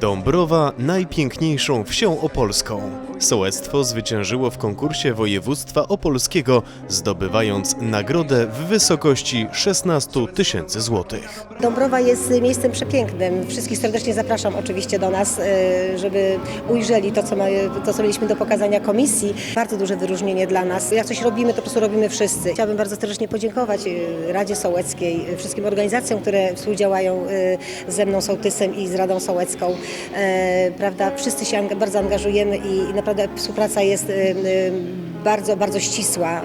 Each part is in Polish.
Dąbrowa najpiękniejszą wsią opolską. Sołectwo zwyciężyło w konkursie województwa opolskiego, zdobywając nagrodę w wysokości 16 tysięcy złotych. Dąbrowa jest miejscem przepięknym. Wszystkich serdecznie zapraszam oczywiście do nas, e, żeby ujrzeli to co, ma, to, co mieliśmy do pokazania komisji. Bardzo duże wyróżnienie dla nas. Jak coś robimy, to po prostu robimy wszyscy. Chciałabym bardzo serdecznie podziękować e, Radzie Sołeckiej, e, wszystkim organizacjom, które współdziałają ze mną Sołtysem i z Radą Sołecką. E, Prawda, wszyscy się bardzo angażujemy i, naprawdę współpraca jest e, e, bardzo, bardzo ścisła.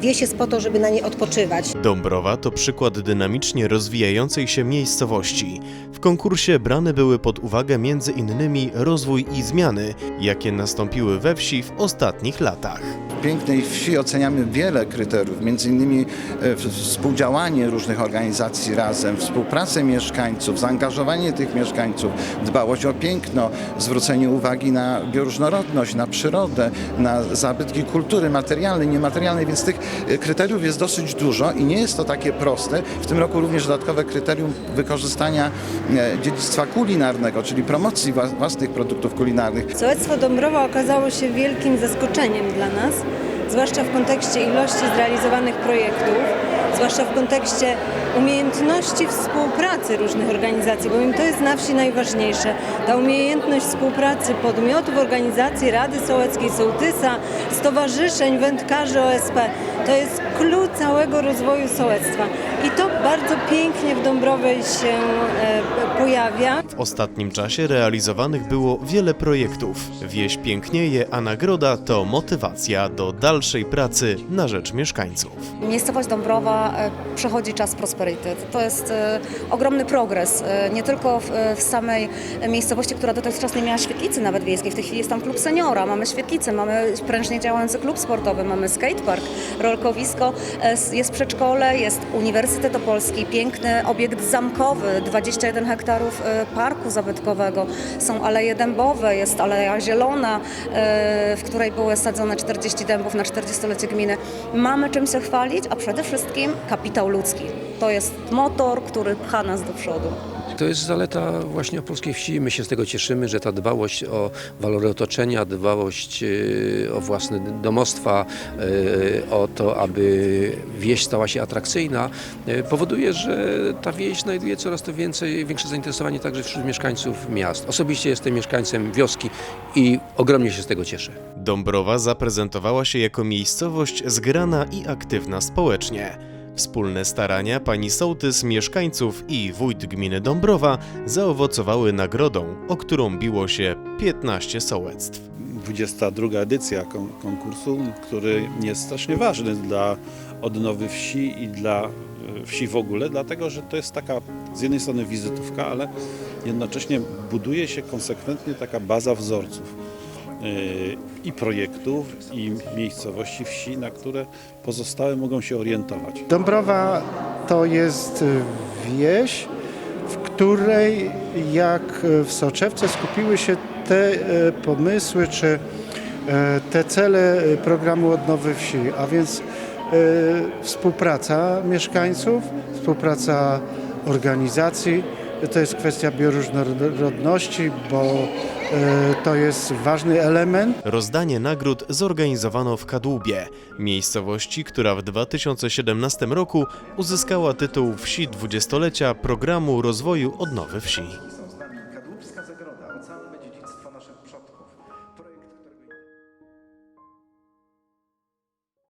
Wieś jest po to, żeby na niej odpoczywać. Dąbrowa to przykład dynamicznie rozwijającej się miejscowości. W konkursie brane były pod uwagę innymi rozwój i zmiany, jakie nastąpiły we wsi w ostatnich latach. Pięknej wsi oceniamy wiele kryteriów, między innymi e, współdziałanie różnych organizacji razem, współpracę mieszkańców, zaangażowanie tych mieszkańców, dbałość o piękno, zwrócenie uwagi na bioróżnorodność, na przyrodę, na zabytki kultury materialnej, niematerialnej, więc tych e, kryteriów jest dosyć dużo i nie jest to takie proste. W tym roku również dodatkowe kryterium wykorzystania e, dziedzictwa kulinarnego, czyli promocji wła- własnych produktów kulinarnych. Sołectwo Dąbrowa okazało się wielkim zaskoczeniem dla nas, zwłaszcza w kontekście ilości zrealizowanych projektów, zwłaszcza w kontekście umiejętności współpracy różnych organizacji, bowiem to jest na wsi najważniejsze. Ta umiejętność współpracy podmiotów, organizacji, Rady Sołeckiej, Sołtysa, stowarzyszeń, wędkarzy OSP, to jest klucz całego rozwoju sołectwa. I to bardzo pięknie w Dąbrowej się e, pojawia. W ostatnim czasie realizowanych było wiele projektów. Wieś pięknieje, a nagroda to motywacja do dalszej pracy na rzecz mieszkańców. Miejscowość Dąbrowa e, przechodzi czas prosperity. To jest e, ogromny progres, nie tylko w, w samej miejscowości, która dotychczas nie miała świetlicy nawet wiejskiej. W tej chwili jest tam klub seniora, mamy świetlicę, mamy prężnie działający klub sportowy, mamy skatepark, rolkowisko, e, s- jest przedszkole, jest Uniwersytet Opolski, piękny obiekt zamkowy, 21 hektarów e, parku zabytkowego, są aleje dębowe, jest aleja zielona, e, w której były sadzone 40 dębów na 40-lecie gminy. Mamy czym się chwalić, a przede wszystkim kapitał ludzki. To jest motor, który pcha nas do przodu. To jest zaleta właśnie polskiej wsi. My się z tego cieszymy, że ta dbałość o walory otoczenia, dbałość e, o własne domostwa, e, o to, aby wieś stała się atrakcyjna, e, powoduje, że ta wieś znajduje coraz to więcej, większe zainteresowanie także wśród mieszkańców miast. Osobiście jestem mieszkańcem wioski i ogromnie się z tego cieszę. Dąbrowa zaprezentowała się jako miejscowość zgrana i aktywna społecznie. Wspólne starania pani sołtys, mieszkańców i wójt gminy Dąbrowa zaowocowały nagrodą, o którą biło się 15 sołectw. 22 edycja kon- konkursu, który jest strasznie ważny dla odnowy wsi i dla e, wsi w ogóle, dlatego że to jest taka z jednej strony wizytówka, ale jednocześnie buduje się konsekwentnie taka baza wzorców i projektów, i miejscowości wsi, na które pozostałe mogą się orientować. Dąbrowa to jest y, wieś, w której jak y, w soczewce skupiły się te y, pomysły czy te cele programu odnowy wsi, a więc współpraca mieszkańców, współpraca organizacji. To jest kwestia bioróżnorodności, bo y, to jest ważny element. Rozdanie nagród zorganizowano w Kadłubie, miejscowości, która w 2017 roku uzyskała tytuł Wsi Dwudziestolecia Programu Rozwoju Odnowy Wsi.